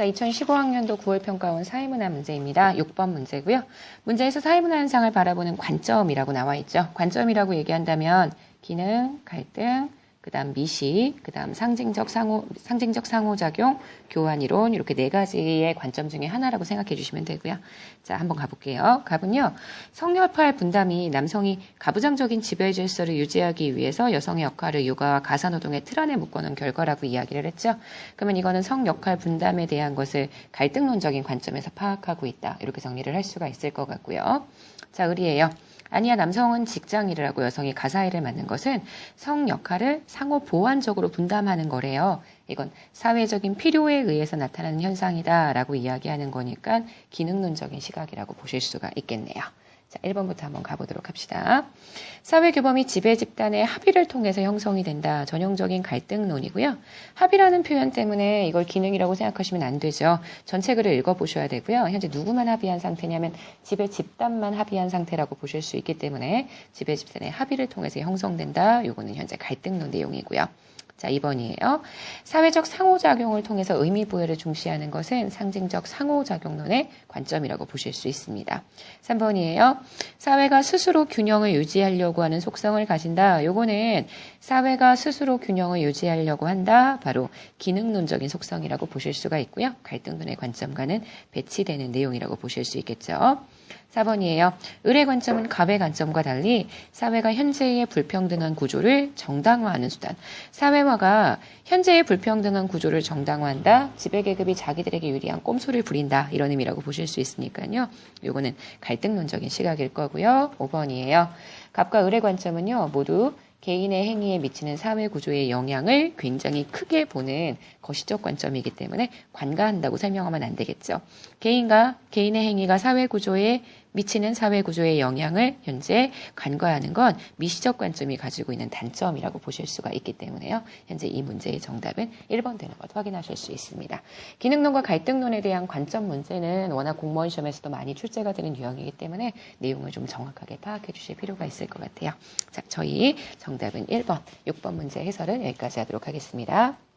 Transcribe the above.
자, 2015학년도 9월 평가원 사회문화 문제입니다. 6번 문제고요. 문제에서 사회문화 현상을 바라보는 관점이라고 나와 있죠. 관점이라고 얘기한다면 기능, 갈등, 그다음 미시, 그다음 상징적 상호 상징적 상호작용, 교환 이론 이렇게 네 가지의 관점 중에 하나라고 생각해 주시면 되고요. 자, 한번 가 볼게요. 갑은요. 성역할 분담이 남성이 가부장적인 지배 질서를 유지하기 위해서 여성의 역할을 육아와 가사 노동의 틀 안에 묶어 놓은 결과라고 이야기를 했죠. 그러면 이거는 성 역할 분담에 대한 것을 갈등론적인 관점에서 파악하고 있다. 이렇게 정리를 할 수가 있을 것 같고요. 자, 의리예요. 아니야, 남성은 직장 일을 하고 여성이 가사 일을 맡는 것은 성 역할을 상호 보완적으로 분담하는 거래요. 이건 사회적인 필요에 의해서 나타나는 현상이다라고 이야기하는 거니까 기능론적인 시각이라고 보실 수가 있겠네요. 자, 1번부터 한번 가보도록 합시다. 사회 규범이 지배 집단의 합의를 통해서 형성이 된다. 전형적인 갈등론이고요. 합의라는 표현 때문에 이걸 기능이라고 생각하시면 안 되죠. 전체 글을 읽어보셔야 되고요. 현재 누구만 합의한 상태냐면 지배 집단만 합의한 상태라고 보실 수 있기 때문에 지배 집단의 합의를 통해서 형성된다. 요거는 현재 갈등론 내용이고요. 자, 2번이에요. 사회적 상호작용을 통해서 의미 부여를 중시하는 것은 상징적 상호작용론의 관점이라고 보실 수 있습니다. 3번이에요. 사회가 스스로 균형을 유지하려고 하는 속성을 가진다. 요거는 사회가 스스로 균형을 유지하려고 한다. 바로 기능론적인 속성이라고 보실 수가 있고요. 갈등론의 관점과는 배치되는 내용이라고 보실 수 있겠죠. 4번이에요. 의뢰 관점은 갑의 관점과 달리 사회가 현재의 불평등한 구조를 정당화하는 수단. 사회화가 현재의 불평등한 구조를 정당화한다. 지배계급이 자기들에게 유리한 꼼수를 부린다. 이런 의미라고 보실 수 있으니까요. 요거는 갈등론적인 시각일 거고요. 5번이에요. 갑과 의뢰 관점은요. 모두 개인의 행위에 미치는 사회 구조의 영향을 굉장히 크게 보는 거시적 관점이기 때문에 관가한다고 설명하면 안 되겠죠. 개인과 개인의 행위가 사회 구조에 미치는 사회 구조의 영향을 현재 간과하는 건 미시적 관점이 가지고 있는 단점이라고 보실 수가 있기 때문에요. 현재 이 문제의 정답은 1번 되는 것 확인하실 수 있습니다. 기능론과 갈등론에 대한 관점 문제는 워낙 공무원 시험에서도 많이 출제가 되는 유형이기 때문에 내용을 좀 정확하게 파악해 주실 필요가 있을 것 같아요. 자, 저희 정답은 1번, 6번 문제 해설은 여기까지 하도록 하겠습니다.